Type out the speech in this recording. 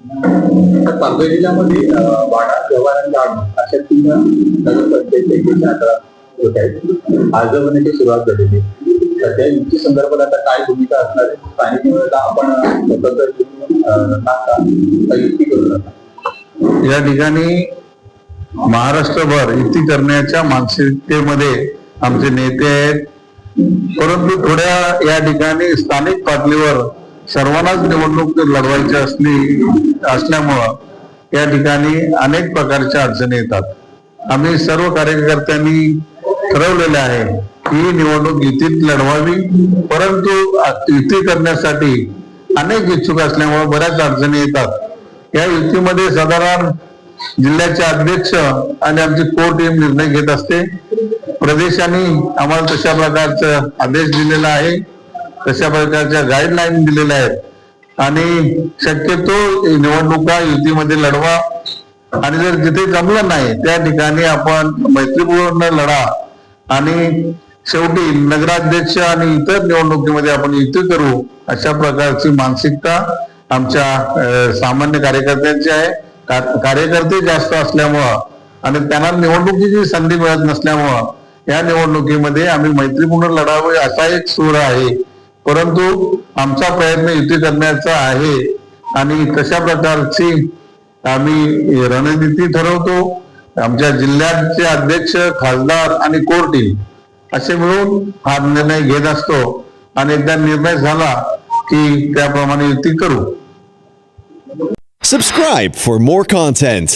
पालघर जिल्ह्यामध्ये वाडा जव्हार आणि लाडू अशा तीन नगरपंचायत अठरा होत आहेत. अर्ज भरण्याची सुरुवात झालेली सध्या युती संदर्भात आता काय भूमिका असणार आहे स्थानिक निवडणुका आपण स्वतंत्र युती करू नका या ठिकाणी महाराष्ट्रभर युती करण्याच्या मानसिकतेमध्ये आमचे नेते आहेत. परंतु थोड्या या ठिकाणी स्थानिक पातळीवर सर्वांनाच निवडणूक लढवायची असली असल्यामुळं या ठिकाणी अनेक प्रकारच्या अडचणी येतात. आम्ही सर्व कार्यकर्त्यांनी ठरवलेले आहे ही निवडणूक युतीत लढवावी परंतु युती करण्यासाठी अनेक इच्छुक असल्यामुळे बऱ्याच अडचणी येतात. या युतीमध्ये साधारण जिल्ह्याचे अध्यक्ष आणि आमची कोर टीम निर्णय घेत असते. प्रदेशाने आम्हाला तशा प्रकारचा आदेश दिलेला आहे. तशा प्रकारच्या गाईडलाईन दिलेल्या आहेत. आणि शक्यतो निवडणुका युतीमध्ये लढवा. आणि जर जिथे जमलं नाही त्या ठिकाणी आपण मैत्रीपूर्ण लढा. आणि शेवटी नगराध्यक्ष आणि इतर निवडणुकीमध्ये आपण युती करू अशा प्रकारची मानसिकता आमच्या सामान्य कार्यकर्त्यांची आहे. कार्यकर्ते जास्त असल्यामुळं आणि त्यांना निवडणुकीची संधी मिळत नसल्यामुळं या निवडणुकीमध्ये आम्ही मैत्रीपूर्ण लढावे असा एक सूर आहे. परंतु आमचा प्रयत्न युती करण्याचा आहे आणि तशा प्रकारची आम्ही रणनीती ठरवतो. आमच्या जिल्ह्याचे अध्यक्ष खासदार आणि कोर टीम असे मिळून हा निर्णय घेत असतो आणि एकदा निर्णय झाला की त्याप्रमाणे युती करू. Subscribe for more content